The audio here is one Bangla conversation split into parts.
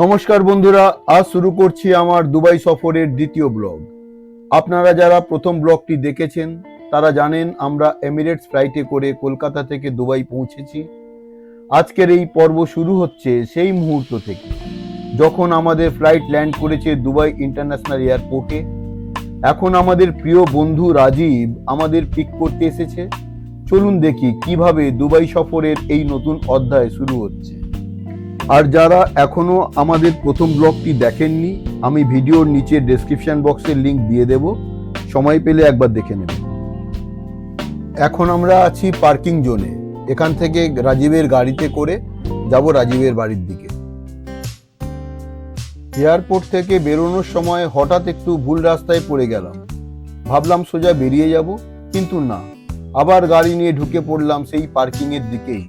নমস্কার বন্ধুরা, আজ শুরু করছি আমার দুবাই সফরের দ্বিতীয় ব্লগ। আপনারা যারা প্রথম ব্লগটি দেখেছেন, তারা জানেন আমরা এমিরেটস ফ্লাইটে করে কলকাতা থেকে দুবাই পৌঁছেছি। আজকের এই পর্ব শুরু হচ্ছে সেই মুহূর্ত থেকে, যখন আমাদের ফ্লাইট ল্যান্ড করেছে দুবাই ইন্টারন্যাশনাল এয়ারপোর্টে। এখন আমাদের প্রিয় বন্ধু রাজীব আমাদের পিক করতে এসেছে। চলুন দেখি কীভাবে দুবাই সফরের এই নতুন অধ্যায় শুরু হচ্ছে। আর যারা এখনও আমাদের প্রথম ব্লগটি দেখেননি, আমি ভিডিওর নিচে ডেসক্রিপশন বক্সের লিঙ্ক দিয়ে দেব। সময় পেলে একবার দেখে নেবেন। এখন আমরা আছি পার্কিং জোনে এখান থেকে রাজীবের গাড়িতে করে যাব রাজীবের বাড়ির দিকে। এয়ারপোর্ট থেকে বেরোনোর সময় হঠাৎ একটু ভুল রাস্তায় পড়ে গেলাম। ভাবলাম সোজা বেরিয়ে যাব, কিন্তু না। আবার গাড়ি নিয়ে ঢুকে পড়লাম সেই পার্কিংয়ের দিকেই।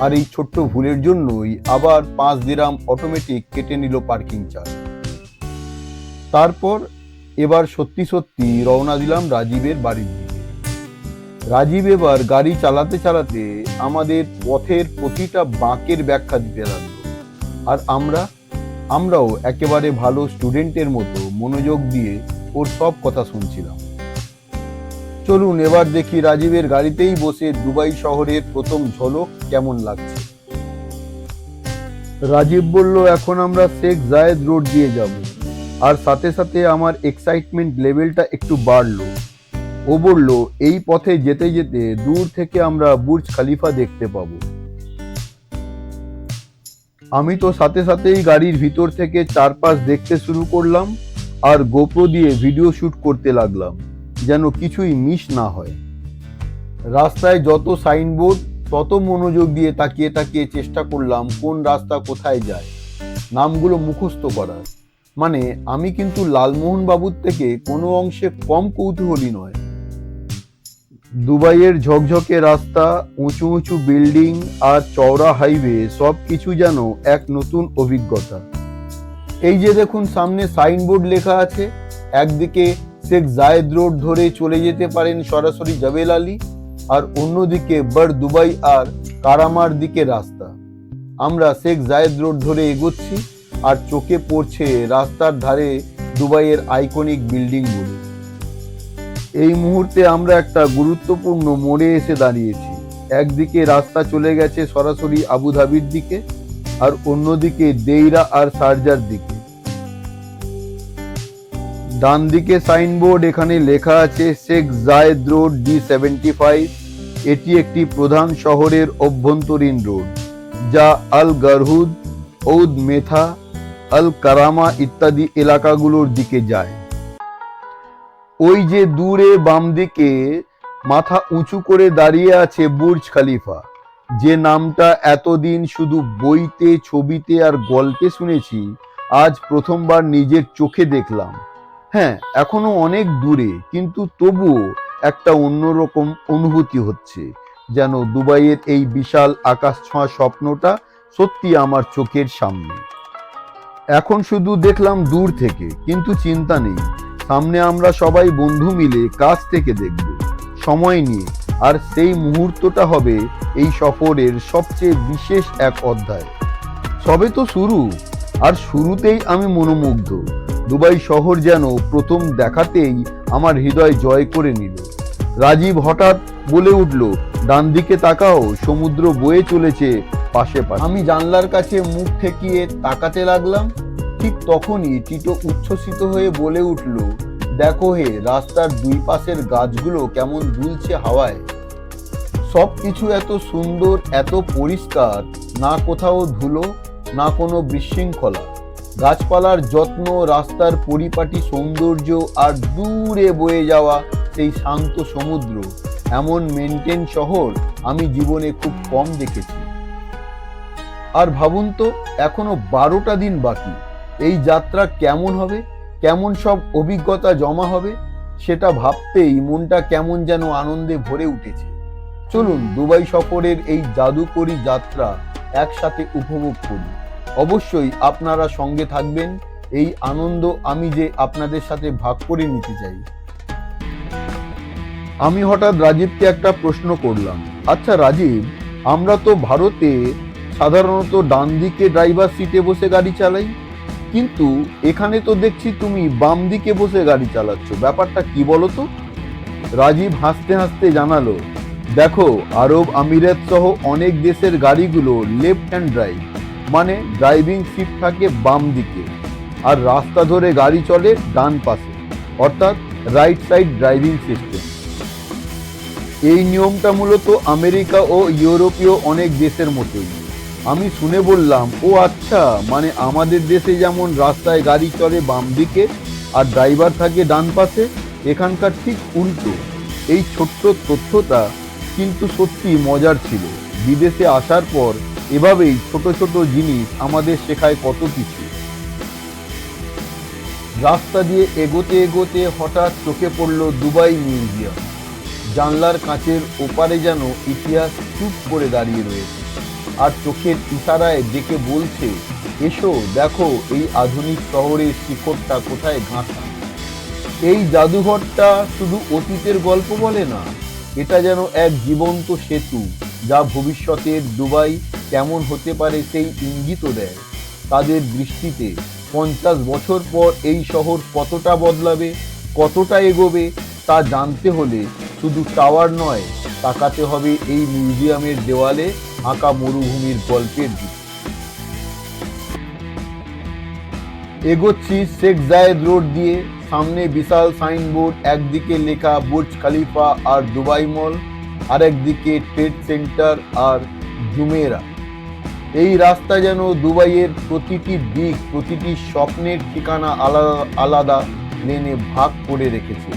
আর এই ছোট্ট ভুলের জন্যই আবার পাঁচ দিরাম অটোমেটিক কেটে নিল পার্কিং চার্জ তারপর এবার সত্যি সত্যি রওনা দিলাম রাজীবের বাড়ির দিকে। রাজীব এবার গাড়ি চালাতে চালাতে আমাদের পথের প্রতিটা বাঁকের ব্যাখ্যা দিতে লাগল। আর আমরা, আমরাও একেবারে ভালো স্টুডেন্টের মতো মনোযোগ দিয়ে ওর সব কথা শুনছিলাম। চলুন এবার দেখি রাজীবের গাড়িতেই বসে দুবাই শহরের প্রথম ঝলক কেমন লাগছে। রাজীব বলল, এখন আমরা শেখ জায়েদ রোড দিয়ে যাব। আর সাথে সাথে আমার এক্সাইটমেন্ট লেভেলটা একটু বাড়লো। ও বলল, এই পথে যেতে যেতে দূর থেকে আমরা বুর্জ খালিফা দেখতে পাবো। আমি তো সাথে সাথেই গাড়ির ভিতর থেকে চারপাশ দেখতে শুরু করলাম আর গোপ্রো দিয়ে ভিডিও শুট করতে লাগলাম। যেন কিছুই মিস না হয়। রাস্তায় যত সাইনবোর্ড, তত মনোযোগ দিয়ে তাকিয়ে তাকিয়ে চেষ্টা করলাম কোন রাস্তা কোথায় যায়। নামগুলো মুখস্থ করার। মানে আমি কিন্তু লালমোহন বাবুর থেকে কোনো অংশে কম কৌতূহলী নয়। দুবাইয়ের ঝকঝকে রাস্তা, উঁচু উঁচু বিল্ডিং আর চওড়া হাইওয়ে সব কিছু যেন এক নতুন অভিজ্ঞতা। এই যে দেখুন, সামনে সাইনবোর্ড লেখা আছে, একদিকে শেখ জায়েদ রোড ধরে চলে যেতে পারেন সরাসরি জাবেল আলী আর অন্যদিকে বড় দুবাই আর কারামার দিকে রাস্তা। আমরা শেখ জায়েদ রোড ধরে এগোচ্ছি আর চোখে পড়ছে রাস্তার ধারে দুবাইয়ের আইকনিক বিল্ডিংগুলো। এই মুহূর্তে আমরা একটা গুরুত্বপূর্ণ মোড়ে এসে দাঁড়িয়েছি। একদিকে রাস্তা চলে গেছে সরাসরি আবুধাবির দিকে আর অন্যদিকে দেইরা আর সার্জার দিকে। ডান দিকে সাইনবোর্ড, এখানে লেখা আছে Sheikh Zayed road D seventy five এটি একটি প্রধান শহরের অভ্যন্তরীণ রোড, যা আল গারহুদ, ঔদ মেথা, আল কারামা ইত্যাদি এলাকাগুলোর দিকে যায়। ওই যে দূরে বাম দিকে মাথা উঁচু করে দাঁড়িয়ে আছে বুর্জ খালিফা, যে নামটা এতদিন শুধু বইতে, ছবিতে আর গল্পে শুনেছি, আজ প্রথমবার নিজের চোখে দেখলাম। হ্যাঁ এখনও অনেক দূরে, কিন্তু তবুও একটা অন্যরকম অনুভূতি হচ্ছে, যেন দুবাইয়ের এই বিশাল আকাশ ছোঁয়া স্বপ্নটা সত্যি আমার চোখের সামনে। এখন শুধু দেখলাম দূর থেকে, কিন্তু চিন্তা নেই, সামনে আমরা সবাই বন্ধু মিলে কাছ থেকে দেখব, সময় নিয়ে, আর সেই মুহূর্তটা হবে এই সফরের সবচেয়ে বিশেষ এক অধ্যায়। সবে তো শুরু, আর শুরুতেই আমি মনোমুগ্ধ দুবাই শহর যেন প্রথম দেখাতেই আমার হৃদয় জয় করে নিল। রাজীব হঠাৎ বলে উঠল ডান দিকে তাকাও, সমুদ্র বয়ে চলেছে পাশে পাশে। আমি জানলার কাছে মুখ ঠেকিয়ে তাকাতে লাগলাম, ঠিক তখনই টিটো উচ্ছ্বসিত হয়ে বলে উঠল, দেখো হে, রাস্তার দুই পাশের গাছগুলো কেমন দুলছে হাওয়ায়। সব কিছু এত সুন্দর, এত পরিষ্কার, না কোথাও ধুলো, না কোনো বিশৃঙ্খলা। গাছপালার যত্ন, রাস্তার পরিপাটি, সৌন্দর্য আর দূরে বয়ে যাওয়া সেই শান্ত সমুদ্র, এমন মেনটেন শহর আমি জীবনে খুব কম দেখেছি। আর ভাবুন তো, এখনও বারোটা দিন বাকি। এই যাত্রা কেমন হবে? কেমন সব অভিজ্ঞতা জমা হবে? সেটা ভাবতেই মনটা কেমন যেন আনন্দে ভরে উঠেছে। চলুন দুবাই সফরের এই জাদুকরী যাত্রা একসাথে উপভোগ করি। অবশ্যই আপনারা সঙ্গে থাকবেন। এই আনন্দ আমি যে আপনাদের সাথে ভাগ করে নিতে চাই। আমি হঠাৎ রাজীবকে একটা প্রশ্ন করলাম আচ্ছা রাজীব, আমরা তো ভারতে সাধারণত ডান দিকে ড্রাইভার সিটে বসে গাড়ি চালাই, কিন্তু এখানে তো দেখছি তুমি বাম দিকে বসে গাড়ি চালাচ্ছ। ব্যাপারটা কি বলো তো রাজীব হাসতে হাসতে জানালো, দেখো, আরব আমিরাত সহ অনেক দেশের গাড়িগুলো লেফট হ্যান্ড ড্রাইভ মানে ড্রাইভিং সিট থাকে বাম দিকে আর রাস্তা ধরে গাড়ি চলে ডান পাশে, অর্থাৎ রাইট সাইড ড্রাইভিং সিস্টেম এই নিয়মটা মূলত আমেরিকা ও ইউরোপীয় অনেক দেশের মতোই। আমি শুনে বললাম, ও আচ্ছা মানে আমাদের দেশে যেমন রাস্তায় গাড়ি চলে বাম দিকে আর ড্রাইভার থাকে ডান পাশে, এখানকার ঠিক উল্টো। এই ছোট্ট তথ্যটা কিন্তু সত্যি মজার ছিল। বিদেশে আসার পর এভাবেই ছোট ছোট জিনিস আমাদের শেখায় কত কিছু। রাস্তা দিয়ে এগোতে এগোতে হঠাৎ চোখে পড়ল দুবাই মিউজিয়াম। জানলার কাঁচের ওপারে যেন ইতিহাস চুপ করে দাঁড়িয়ে রয়েছে। আর চোখের ইশারায় ডেকে বলছে, এসো, দেখো এই আধুনিক শহরের শিখরটা কোথায় ঘাঁটা। এই জাদুঘরটা শুধু অতীতের গল্প বলে না, এটা যেন এক জীবন্ত সেতু যা ভবিষ্যতের দুবাই কেমন হতে পারে সেই ইঙ্গিতও দেয়। তাদের দৃষ্টিতে পঞ্চাশ বছর পর এই শহর কতটা বদলাবে, কতটা এগোবে, তা জানতে হলে শুধু টাওয়ার নয়, তাকাতে হবে এই মিউজিয়ামের দেওয়ালে আঁকা মরুভূমির গল্পের দিকে। এগোচ্ছি শেখ জায়েদ রোড দিয়ে, সামনে বিশাল সাইনবোর্ড, একদিকে লেখা বুর্জ খালিফা আর দুবাই মল, আরেকদিকে ট্রেড সেন্টার আর জুমেরা। এই রাস্তা যেন দুবাইয়ের প্রতিটি দিক, প্রতিটি স্বপ্নের ঠিকানা আলাদা আলাদা লেনে ভাগ করে রেখেছে।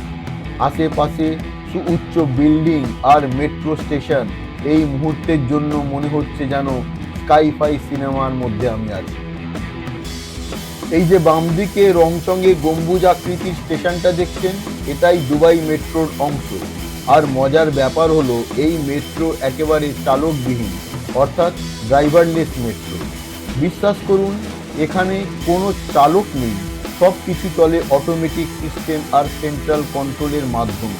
আশেপাশে সুউচ্চ বিল্ডিং আর মেট্রো স্টেশন, এই মুহূর্তের জন্য মনে হচ্ছে যেন স্কাইফাই সিনেমার মধ্যে আমি আছি। এই যে বাম দিকে রংচঙে গম্বুজ আকৃতির স্টেশনটা দেখছেন, এটাই দুবাই মেট্রোর অংশ। আর মজার ব্যাপার হলো, এই মেট্রো একেবারে চালকবিহীন। অর্থাৎ ড্রাইভারলেস মেট্রো বিশ্বাস করুন, এখানে কোনো চালক নেই, সব কিছু চলে অটোমেটিক সিস্টেম আর সেন্ট্রাল কন্ট্রোলের মাধ্যমে।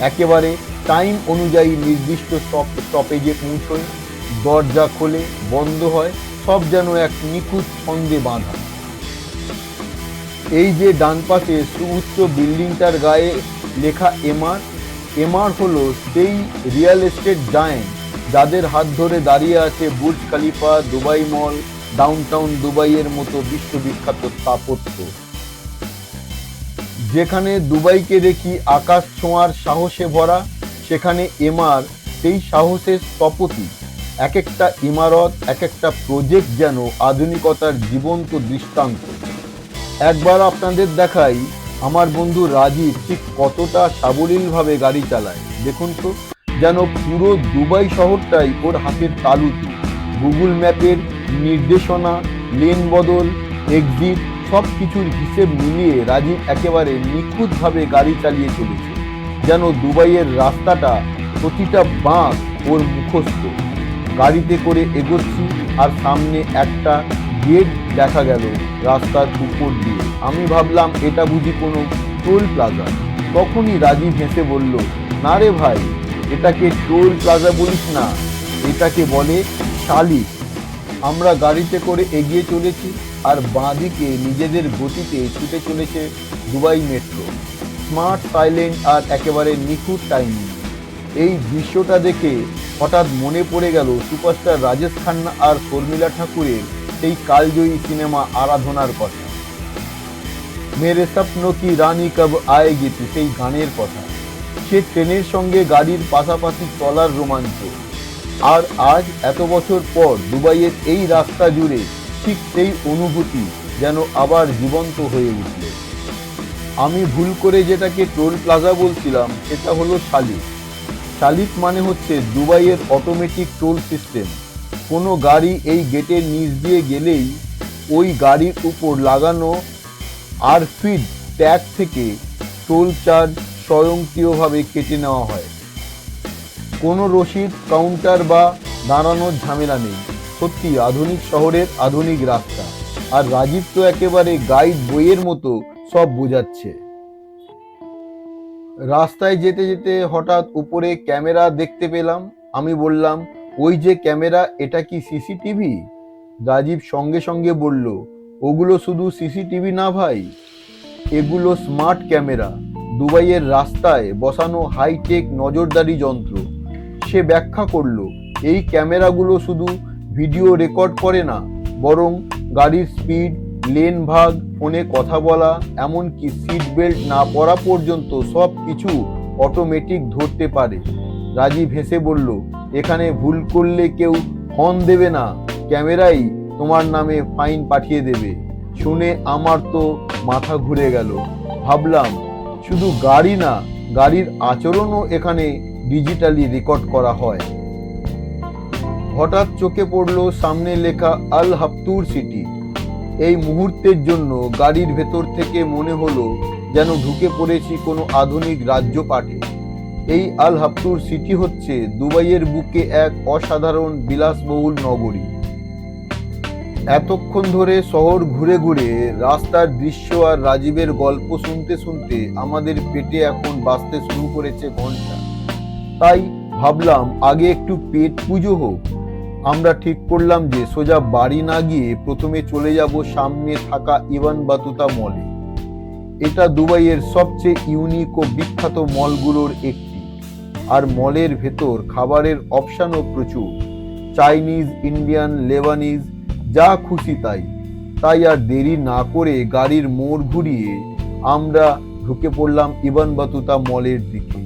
একেবারে টাইম অনুযায়ী নির্দিষ্ট স্টপ স্টপেজে পৌঁছয়, দরজা খোলে, বন্ধ হয়, সব যেন এক নিখুঁত ছন্দে বাঁধা। এই যে ডান পাশে সুউচ্চ বিল্ডিংটার গায়ে লেখা এমআর এমআর হলো সেই রিয়েল এস্টেট জায়েন্ট যাদের হাত ধরে দাঁড়িয়ে আছে বুর্জ খালিফা, দুবাই মল ডাউনটাউন দুবাইয়ের মতো বিশ্ববিখ্যাত স্থাপত্য। যেখানে দুবাইকে দেখি আকাশ ছোঁয়ার সাহসে ভরা, সেখানে এমআর সেই সাহসের স্থপতি। এক একটা ইমারত এক একটা প্রজেক্ট যেন আধুনিকতার জীবন্ত দৃষ্টান্ত। একবার আপনাদের দেখাই, আমার বন্ধু রাজীব ঠিক কতটা সাবলীলভাবে গাড়ি চালায়। দেখুন তো। যেন পুরো দুবাই শহরটাই ওর হাতের তালুতে গুগল ম্যাপের নির্দেশনা, লেন বদল এক্সিট সব কিছুর হিসেব মিলিয়ে রাজীব একেবারে নিখুঁতভাবে গাড়ি চালিয়ে চলেছে, যেন দুবাইয়ের রাস্তাটা প্রতিটা বাঁক ওর মুখস্থ। গাড়িতে করে এগোচ্ছি আর সামনে একটা গেট দেখা গেল রাস্তার উপর দিয়ে। আমি ভাবলাম, এটা বুঝি কোনো টোল প্লাজা। তখনই রাজীব হেসে বলল, না রে ভাই এটাকে টোল প্লাজা বলিস না এটাকে বলে শালিক আমরা গাড়িতে করে এগিয়ে চলেছি আর বাঁদিকে নিজেদের গতিতে ছুটে চলেছে দুবাই মেট্রো। স্মার্ট সাইলেন্ট আর একেবারে নিখুঁত টাইমিং। এই দৃশ্যটা দেখে হঠাৎ মনে পড়ে গেল সুপারস্টার রাজেশ খান্না আর শর্মিলা ঠাকুরের সেই কালজয়ী সিনেমা আরাধনার কথা। মেরে স্বপ্ন কি রানী কব আয়েগি সেই গানের কথা। সে ট্রেনের সঙ্গে গাড়ির পাশাপাশি চলার রোমাঞ্চ। আর আজ এত বছর পর দুবাইয়ের এই রাস্তা জুড়ে ঠিক সেই অনুভূতি যেন আবার জীবন্ত হয়ে উঠল। আমি ভুল করে যেটাকে টোল প্লাজা বলছিলাম, সেটা হলো শালিক। শালিক মানে হচ্ছে দুবাইয়ের অটোমেটিক টোল সিস্টেম কোনো গাড়ি এই গেটের নিচ দিয়ে গেলেই ওই গাড়ির উপর লাগানো আর ফিড ট্যাগ থেকে টোল চার্জ স্বয়ংক্রিয়ভাবে কেটে নেওয়া হয়। কোনো রসিদ, কাউন্টার বা দাঁড়ানোর ঝামেলা নেই। সত্যি, আধুনিক শহরের আধুনিক রাস্তা। আর রাজীব তো একেবারে গাইড বইয়ের মতো সব বোঝাচ্ছে। রাস্তায় যেতে যেতে হঠাৎ উপরে ক্যামেরা দেখতে পেলাম। আমি বললাম, ওই যে ক্যামেরা, এটা কি সিসিটিভি? রাজীব সঙ্গে সঙ্গে বলল, ওগুলো শুধু সিসিটিভি না ভাই, এগুলো স্মার্ট ক্যামেরা। দুবাইয়ের রাস্তায় বসানো হাইটেক নজরদারি যন্ত্র। সে ব্যাখ্যা করল, এই ক্যামেরাগুলো শুধু ভিডিও রেকর্ড করে না, বরং গাড়ির স্পিড লেন ভাগ ফোনে কথা বলা, এমনকি সিট বেল্ট না পরা পর্যন্ত সব কিছু অটোমেটিক ধরতে পারে। রাজীব হেসে বলল, এখানে ভুল করলে কেউ হর্ন দেবে না, ক্যামেরাই তোমার নামে ফাইন পাঠিয়ে দেবে। শুনে আমার তো মাথা ঘুরে গেল। ভাবলাম শুধু গাড়ি না, গাড়ির আচরণও এখানে ডিজিটালি রেকর্ড করা হয়। হঠাৎ চোখে পড়ল সামনে লেখা আল হাফতুর সিটি। এই মুহূর্তের জন্য গাড়ির ভেতর থেকে মনে হলো যেন ঢুকে পড়েছি কোনো আধুনিক রাজ্য পাঠে। এই আল হাফতুর সিটি হচ্ছে দুবাইয়ের বুকে এক অসাধারণ বিলাসবহুল নগরী। এতক্ষণ ধরে শহর ঘুরে ঘুরে রাস্তার দৃশ্য আর রাজীবের গল্প শুনতে শুনতে আমাদের পেটে এখন বাঁচতে শুরু করেছে ঘণ্টা। তাই ভাবলাম আগে একটু পেট পুজো হোক। আমরা ঠিক করলাম যে সোজা বাড়ি না গিয়ে প্রথমে চলে যাব সামনে থাকা ইভান বাতুতা মলে। এটা দুবাইয়ের সবচেয়ে ইউনিক ও বিখ্যাত মলগুলোর একটি। আর মলের ভেতর খাবারের অপশানও প্রচুর। চাইনিজ ইন্ডিয়ান লেবানিজ যা খুশি তাই। তাই আর দেরি না করে গাড়ির মোড় ঘুরিয়ে আমরা ঢুকে পড়লাম ইবান বাতুতা মলের দিকে।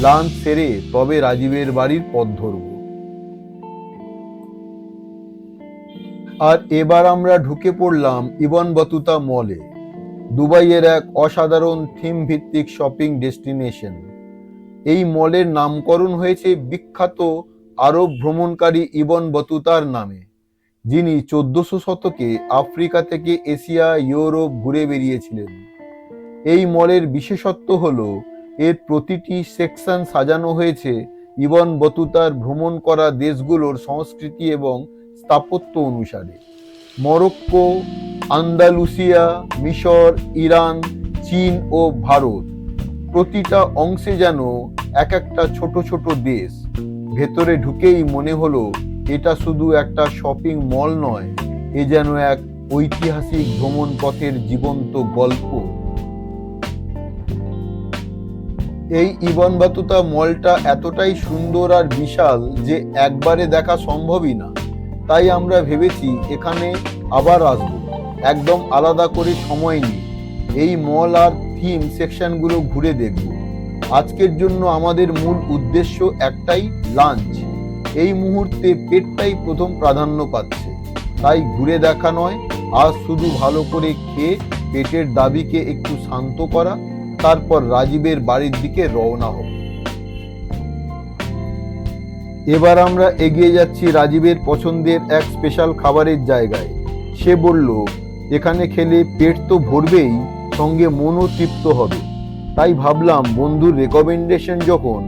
লাঞ্চ সেরে তবে রাজীবের বাড়ির পথ ধরব। আর এবার আমরা ঢুকে পড়লাম ইবান বাতুতা মলে। দুবাইয়ের এক অসাধারণ থিম ভিত্তিক শপিং ডেস্টিনেশন। এই মলের নামকরণ হয়েছে বিখ্যাত আরব ভ্রমণকারী ইবন বতুতার নামে। যিনি চোদ্দশো শতকে আফ্রিকা থেকে এশিয়া, ইউরোপ ঘুরে বেরিয়েছিলেন। এই মলের বিশেষত্ব হল, এর প্রতিটি সেকশন সাজানো হয়েছে ইবন বতুতার ভ্রমণ করা দেশগুলোর সংস্কৃতি এবং স্থাপত্য অনুসারে। মরক্কো, আন্দালুসিয়া, মিশর, ইরান, চীন ও ভারত প্রতিটা অংশে যেন এক একটা ছোট ছোট দেশ। ভেতরে ঢুকেই মনে হলো এটা শুধু একটা শপিং মল নয়, এ যেন এক ঐতিহাসিক ভ্রমণ পথের জীবন্ত গল্প। এই ইবন বাতুতা মলটা এতটাই সুন্দর আর বিশাল যে একবারে দেখা সম্ভবই না। তাই আমরা ভেবেছি এখানে আবার আসব, একদম আলাদা করে সময় নিই এই মল আর থিম সেকশনগুলো ঘুরে দেখব। আজকের জন্য আমাদের মূল উদ্দেশ্য একটাই, লাঞ্চ। এই মুহূর্তে পেটটাই প্রথম প্রাধান্য পাচ্ছে। তাই ঘুরে দেখা নয়, আজ শুধু ভালো করে খেয়ে পেটের দাবিকে একটু শান্ত করা, তারপর রাজীবের বাড়ির দিকে রওনা হব এবার আমরা এগিয়ে যাচ্ছি রাজীবের পছন্দের এক স্পেশাল খাবারের জায়গায়। সে বলল, এখানে খেলে পেট তো ভরবেই, সঙ্গে মনও তৃপ্ত হবে। তাই ভাবলাম বন্ধুর রেকমেন্ডেশন যখন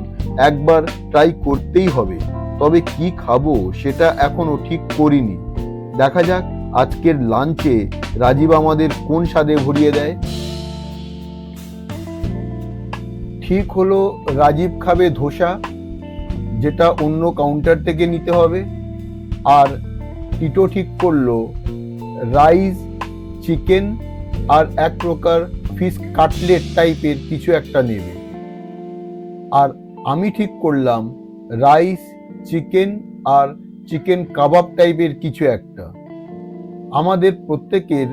একবার ট্রাই করতেই হবে। তবে কি খাব সেটা এখনও ঠিক করিনি। দেখা যাক আজকের লাঞ্চে রাজীব আমাদের কোন স্বাদে ভরিয়ে দেয়। ঠিক হলো, রাজীব খাবে ধোসা, যেটা অন্য কাউন্টার থেকে নিতে হবে। আর টিটো ঠিক করল রাইস চিকেন আর এক প্রকার ফিশ কাটলেট টাইপের কিছু একটা নেবে। আর আমি ঠিক করলাম রাইস, চিকেন আর চিকেন কাবাব টাইপের কিছু একটা। আমাদের প্রত্যেকের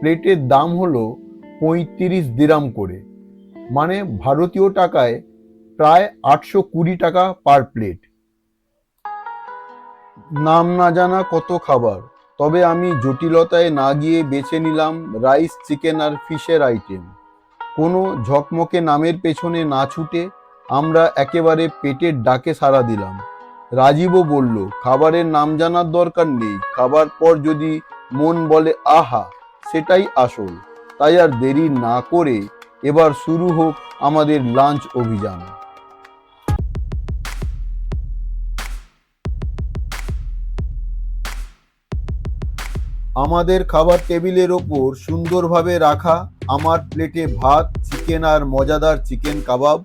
প্লেটের দাম হলো পঁয়ত্রিশ দিরাম করে। মানে ভারতীয় টাকায় প্রায় আটশো কুড়ি টাকা পার প্লেট। নাম না জানা কত খাবার, তবে আমি জটিলতায় না গিয়ে বেছে নিলাম রাইস, চিকেন আর ফিশের আইটেম। কোনো ঝকমকে নামের পেছনে না ছুটে আমরা একেবারে পেটের ডাকে সাড়া দিলাম। রাজীবও বলল, খাবারের নাম জানার দরকার নেই। খাবার পর যদি মন বলে, আহা, সেটাই আসল। তাই আর দেরি না করে এবার শুরু হোক আমাদের লাঞ্চ অভিযান। আমাদের খাবার টেবিলের ওপর সুন্দরভাবে রাখা আমার প্লেটে ভাত, চিকেন আর মজাদার চিকেন কাবাব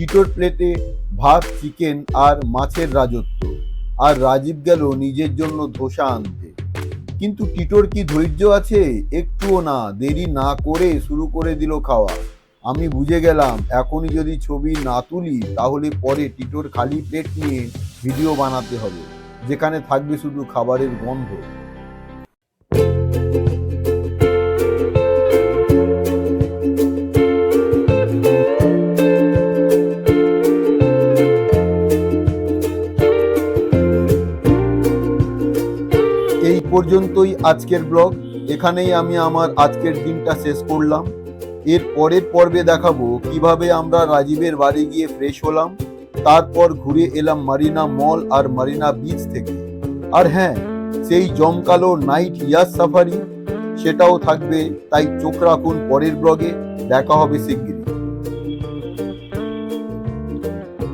টিটোর প্লেটে ভাত, চিকেন আর মাছের রাজত্ব। আর রাজীব গেল নিজের জন্য ধোসা আনতে। কিন্তু টিটোর কি ধৈর্য আছে? একটুও না, দেরি না করে শুরু করে দিল খাওয়া। আমি বুঝে গেলাম, এখনই যদি ছবি না তুলি, তাহলে পরে টিটোর খালি প্লেট নিয়ে ভিডিও বানাতে হবে, যেখানে থাকবে শুধু খাবারের গন্ধ। পর্যন্তই আজকের ব্লগ। এখানেই আমি আমার আজকের দিনটা শেষ করলাম। এর পরের পর্বে দেখাবো কীভাবে আমরা রাজীবের বাড়ি গিয়ে ফ্রেশ হলাম, তারপর ঘুরে এলাম মারিনা মল আর মারিনা বিচ থেকে। আর হ্যাঁ সেই জমকালো নাইট ইয়াস সাফারি সেটাও থাকবে, তাই চোখ রাখুন পরের ব্লগে। দেখা হবে শিগগিরই।